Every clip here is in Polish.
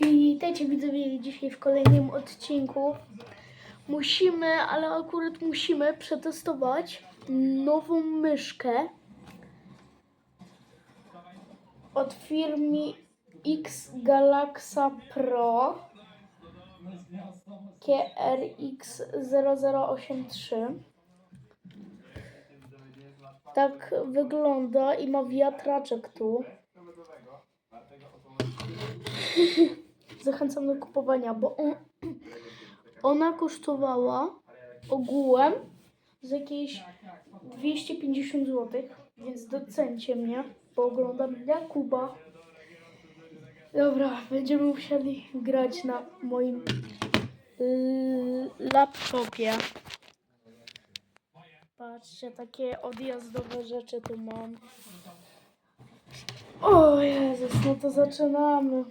Witajcie widzowie dzisiaj w kolejnym odcinku. Musimy, ale akurat musimy przetestować nową myszkę od firmy X Galaxa Pro KRX0083. Tak wygląda i ma wiatraczek tu. Zachęcam do kupowania, bo on, ona kosztowała ogółem z jakieś 250 zł, więc docencie mnie, bo oglądam Jakuba. Dobra, będziemy musieli grać na moim y, laptopie. Patrzcie, takie odjazdowe rzeczy tu mam. O Jezus, no to zaczynamy.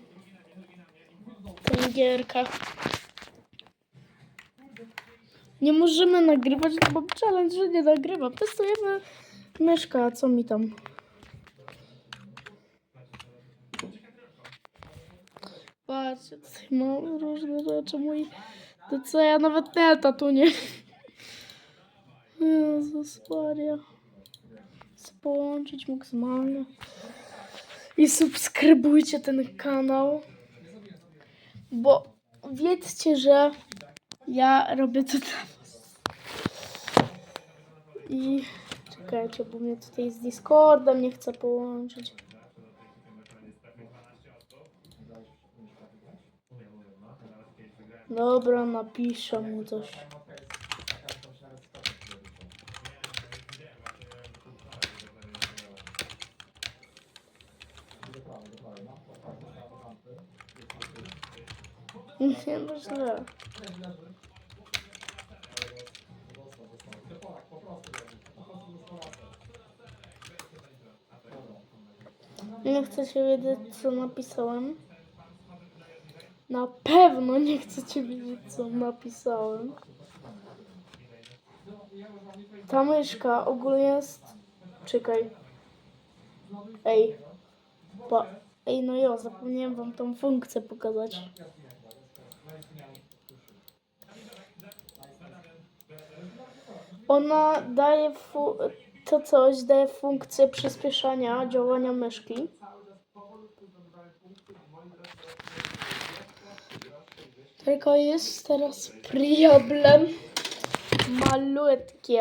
Tę gierkę. Nie możemy nagrywać, bo challenge, że nie nagrywam. Testujemy myszka, a co mi tam? Patrzcie, tutaj mam różne rzeczy. Mój... To co, ja nawet neta tu nie... Jezus Maria. Połączyć maksymalnie. I subskrybujcie ten kanał. Bo wiedzcie, że ja robię to dla was. I czekajcie, bo mnie tutaj z Discordem nie chce połączyć. Dobra, napiszę mu coś. Nie chcecie wiedzieć, co napisałem? Na pewno nie chcecie wiedzieć, co napisałem. Ta myszka ogólnie jest... Czekaj. Ej. Pa... Ej, no jo, zapomniałem wam tą funkcję pokazać. Ona daje to coś daje funkcję przyspieszania działania myszki. Tylko jest teraz problem. Malutki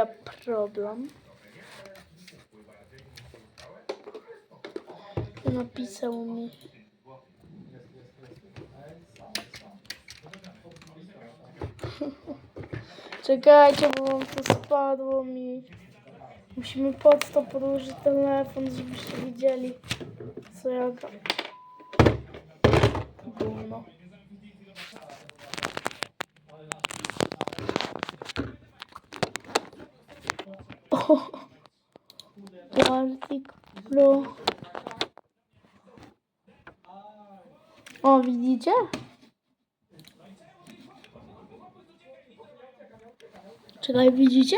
problem. Napisał mi. Czekajcie, bo wam to spadło mi. Musimy pod to podłożyć telefon, żebyście widzieli, co ja gram. Gówno. O! Bartik. O, widzicie? Czekaj, widzicie?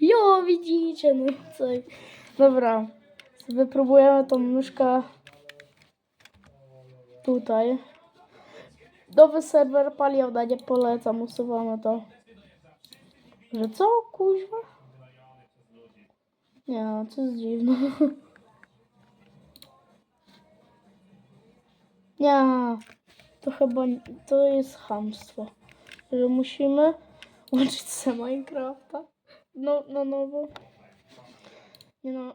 Jo, widzicie, no i co? Dobra, wypróbujemy tą myszkę tutaj. Nowy serwer Palioda, nie polecam, usuwamy to. Że co, kuźwa? Nie, no, to jest dziwne. Nie, to chyba, to jest chamstwo. Że musimy łączyć se Minecrafta. No, na nowo. Nie no.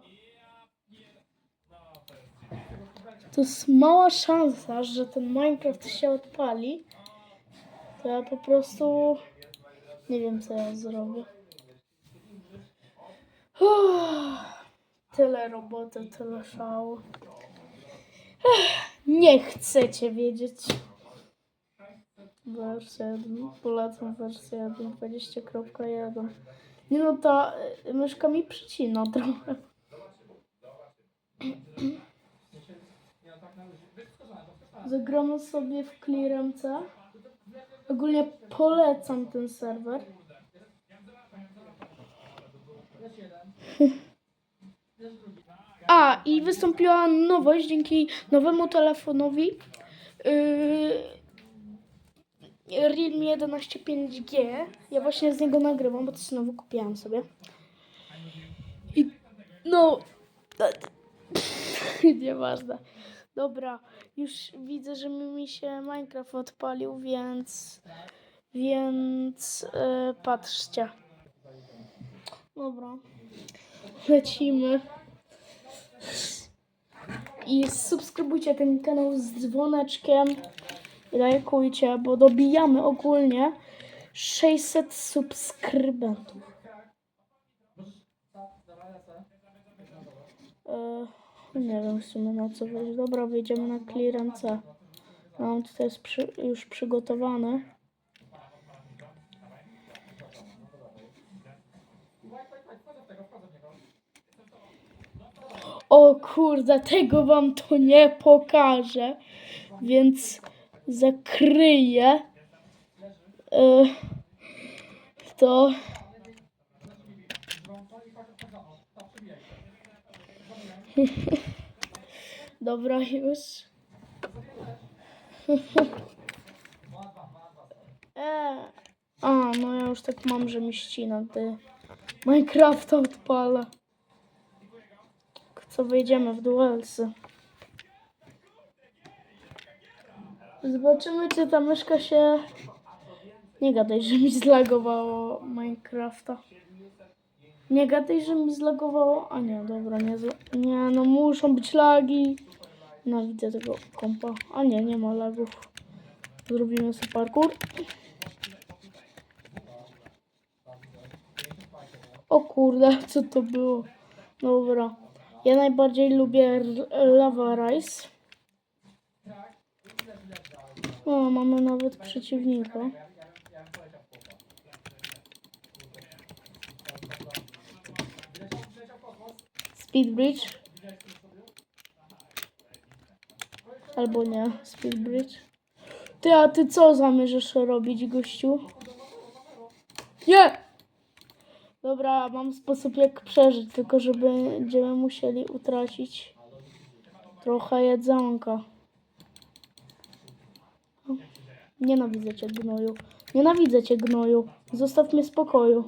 To jest mała szansa, że ten Minecraft się odpali. To ja po prostu nie wiem co ja zrobię. Tyle roboty, tyle szału. Nie chcecie wiedzieć. Wersja 1. Polecam wersję 1. 20.1. Nie no, ta y, myszka mi przycina trochę. Zagramy sobie w Clearmc. Ogólnie polecam ten serwer. A, i wystąpiła nowość dzięki nowemu telefonowi. Yy, Realme 11 5G. Ja właśnie z niego nagrywam, bo to znowu kupiłam sobie. I no. Nieważne. Dobra, już widzę, że mi się Minecraft odpalił, więc. Więc. Yy, patrzcie. Dobra. Lecimy. I subskrybujcie ten kanał z dzwoneczkiem. Lajkujcie, bo dobijamy ogólnie 600 subskrybentów. E, nie wiem w sumie na co wejść. Dobra, wyjdziemy na clearance. Mam tutaj jest przy, już przygotowany. O kurde, tego wam to nie pokażę, więc zakryję e, to. Dobra, już. E, a, no ja już tak mam, że mi ścina, ty. Minecrafta odpala. Co wyjdziemy w duelsy. Zobaczymy, czy ta myszka się... Nie gadaj, że mi zlagowało Minecrafta. Nie gadaj, że mi zlagowało. A nie, dobra, nie, zla- nie, no muszą być lagi. No widzę tego kompa. A nie, nie ma lagów. Zrobimy sobie parkour. O kurde, co to było? Dobra. Ja najbardziej lubię Lava Rice. O, mamy nawet przeciwnika. Speed Bridge. Albo nie, Speed Bridge. Ty, a ty co zamierzasz robić, gościu? Nie! Dobra, mam sposób jak przeżyć, tylko że będziemy musieli utracić trochę jedzonka. Nienawidzę cię, gnoju. Nienawidzę cię, gnoju. Zostaw mnie w spokoju.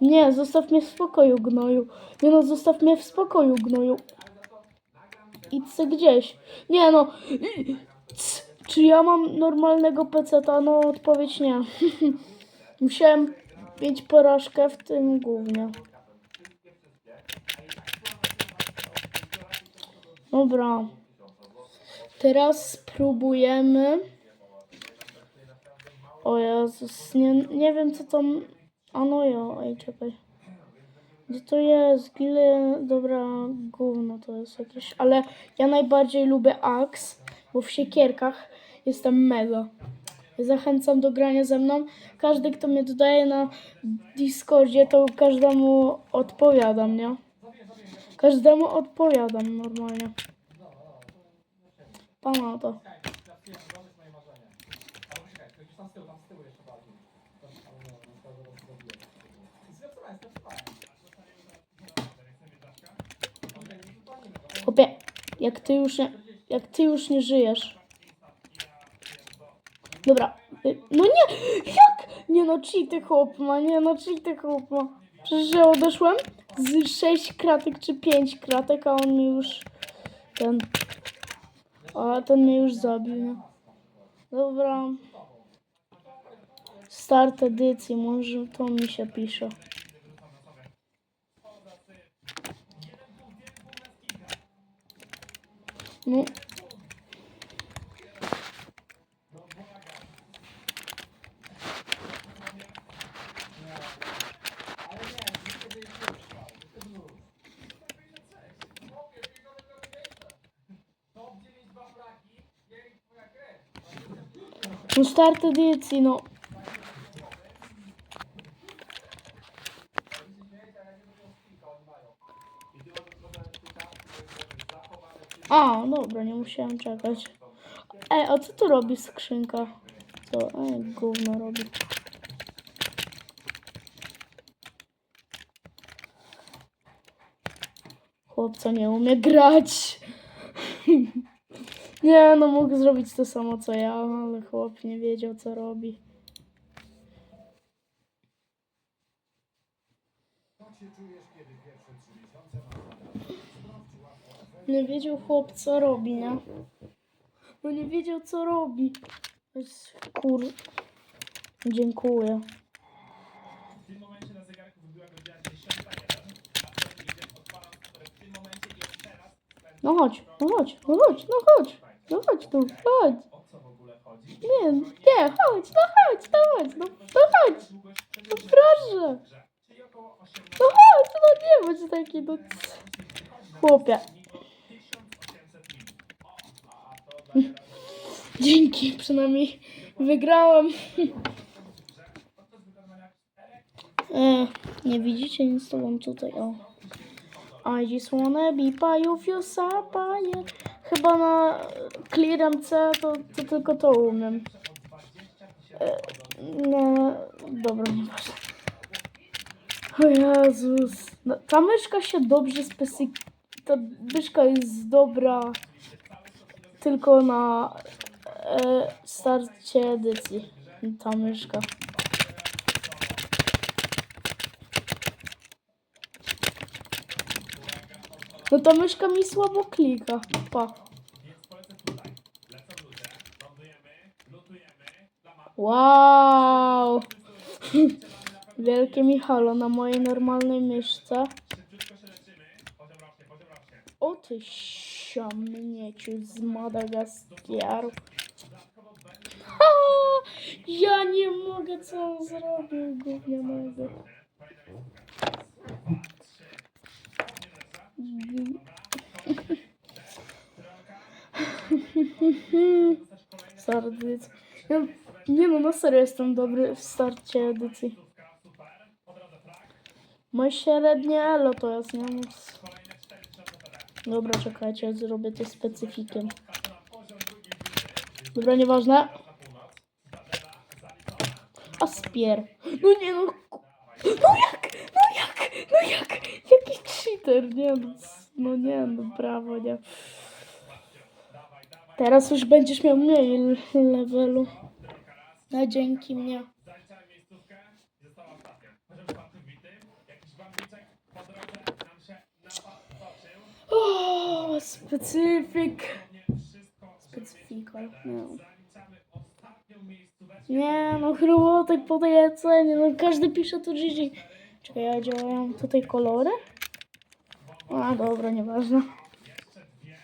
Nie, zostaw mnie w spokoju, gnoju. Nie no, zostaw mnie w spokoju, gnoju. Idź se gdzieś. Nie no. C- Czy ja mam normalnego peceta? No, odpowiedź nie. Musiałem mieć porażkę w tym głównie. Dobra. Teraz spróbujemy. O Jezus, nie, nie wiem co tam... A no ej czekaj. Gdzie to jest? Gile... Dobra, gówno to jest jakieś. Ale ja najbardziej lubię Axe, bo w siekierkach jestem mega. Zachęcam do grania ze mną. Każdy, kto mnie dodaje na Discordzie, to każdemu odpowiadam, nie? Każdemu odpowiadam normalnie. Pana to. Jak ty już nie, jak ty już nie żyjesz. Dobra. y, No nie! Jak? Nie no, cheaty chłop ma, nie no, cheaty chłop ma. Przecież ja odeszłem z 6 kratek czy 5 kratek, a on mi już ten... A ten mnie już zabił, nie? Dobra. Start edycji, może to mi się pisze. No. No start edycji, no. A, dobra, nie musiałem czekać. Ej, a co tu robi skrzynka? Co? Ej, gówno robi. Chłopca nie umie grać. Nie, no mógł zrobić to samo co ja, ale chłop nie wiedział co robi. Nie wiedział chłop co robi, nie? No nie wiedział co robi. Kur... Dziękuję. W tym momencie na zegarku wybiła godzina 10.01, a wtedy idzie, odpalam, które w tym momencie i on teraz spędza No chodź, no chodź, no chodź, no chodź. No chodź tu, chodź. o co w ogóle chodzi. Nie, nie, chodź, no chodź, no chodź, no, no chodź. No proszę. grze, czyli około 18 No chodź, no nie bądź taki, no. Chłopie. minut, 1800 minut. O, a to daje radę. Dzięki, przynajmniej wygrałem. E, nie widzicie nic, to wam tutaj, o. I just wanna be part of your. Chyba na Clear MC to, to tylko to umiem. E, no, dobra, nieważne. O Jezus. No, ta myszka się dobrze specy... Ta myszka jest dobra tylko na e, starcie edycji. Ta myszka. No ta myszka mi słabo klika. Pa. Wow. Wielkie Michalo na mojej normalnej myszce. O ty siamnieciu z Madagaskaru. Ha! Ja nie mogę, co on zrobił, gównianego. Sardyc. Ja, nie no, na serio jestem dobry w starcie edycji. Moje średnie elo to jest, nie? Więc... Dobra, czekajcie, zrobię to specyfikiem. Dobra, nieważne. Aspier. No nie no. No jak? No jak? No jak? Jaki cheater? Nie no. No nie no, brawo, nie. Teraz już będziesz miał mniej levelu. No dzięki mnie. O, specyfik. Specyfikal. Miejscóweczkę. Nie no, chrubotek po tej ocenie. No każdy pisze tu GG. Czekaj, ja działam tutaj kolory? A, dobra, nieważne. Jeszcze dwie.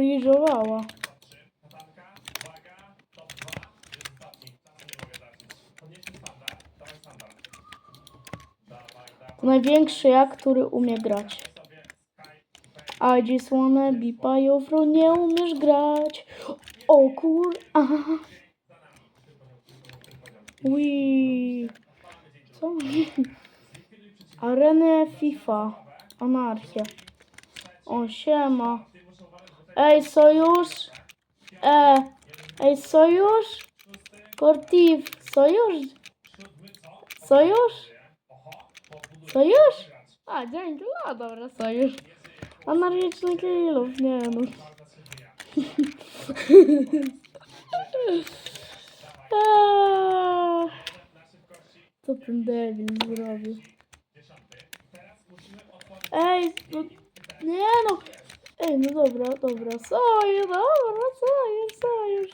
I największy jak, który umie grać. I just wanna be nie umiesz grać. O kur... Aha. Ui. Co? Arenę FIFA. Anarchia. O, siema. Ej, sojusz? E, ej, sojusz? Kortiv, sojusz? Sojusz? Sojusz? A, dzięki, no dobra, sojusz. Anarchiczny kilów, nie no. Co ten debil zrobił? Ej, no, nie no. Ej, no dobra, dobra, sojusz, dobra, sojusz, sojusz.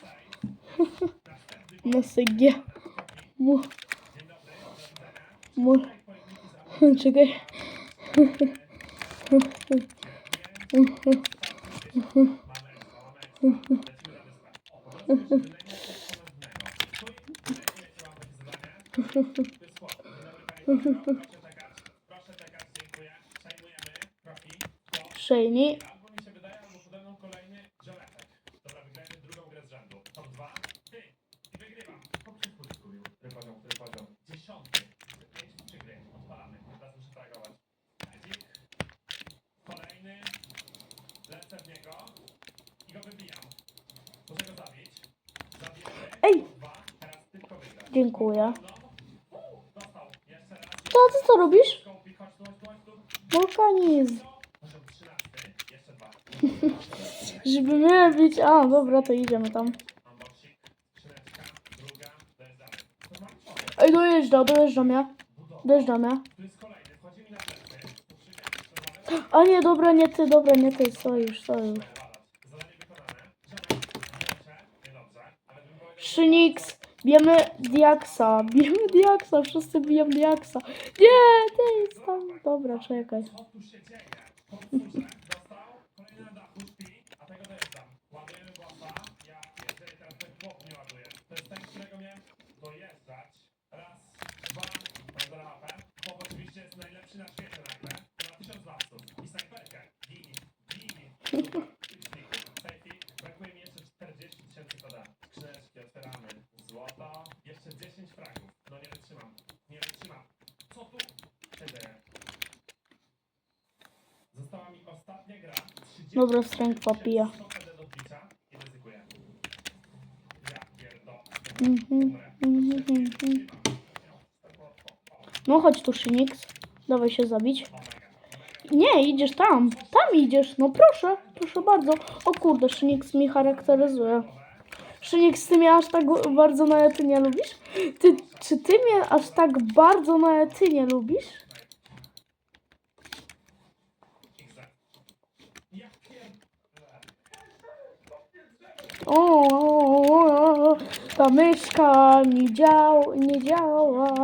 Więcej złota, bo takie mamy zadanie, więc rozwalam wszystkie stawki. Na SG. Mu. Mu. Czekaj. Proszę czekać, dziękuję. Przejmujemy kroki. To Shiny. albo mi się wydaje, albo pode mną kolejny zioletek. Dobra, wygrajmy drugą grę z rzędu. Top 2. Ty! I wygrywam. Hop się skulił. Który poziom, który poziom? Dziesiąty. Pięć trzy gry. Odpalamy. Teraz muszę reagować. Edzik. Kolejny. Lecę w niego. I go wybijam. Muszę go zabić. Zabijemy. Ej! Top Dwa. Teraz tylko wygrać. Dziękuję. No. Co ty co robisz? Wulkanizm. Poziom 13, jeszcze dwa. Żeby mnie bić. A, dobra, to idziemy tam. To. Ej, dojeżdża, dojeżdża mnie. Budowa. Dojeżdża mnie. Tu jest kolejny, wchodzi mi na plecy. Ukrzywiamy, A nie, dobra, nie ty, dobra, nie ty. Sojusz, sojusz. Szynix, bijemy Diaksa, bijemy Diaksa, wszyscy biją Diaksa. Nie, ty jest tam. Dobra, czekaj. Dobra, stręk papija. Mhm, Umrę. mhm, mhm. No chodź tu, Szynix. Dawaj się zabić. Nie, idziesz tam. Tam idziesz. No proszę, proszę bardzo. O kurde, Szynix mi charakteryzuje. Szynix, ty mnie aż tak bardzo na ety nie lubisz? Ty, czy ty mnie aż tak bardzo na ety nie lubisz? O, o, o, ta myszka nie, dział, nie działa.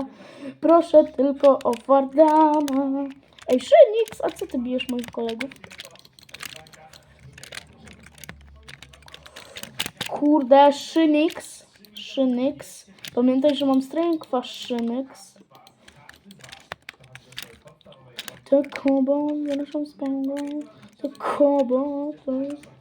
Proszę tylko o Wardana. Ej, Szynix, a co ty bijesz moich kolegów? Kurde, Szynix. Szynix. Pamiętaj, że mam strękwa, Szynix. To Kobo, zapraszam z Kobo. To Kobo, to jest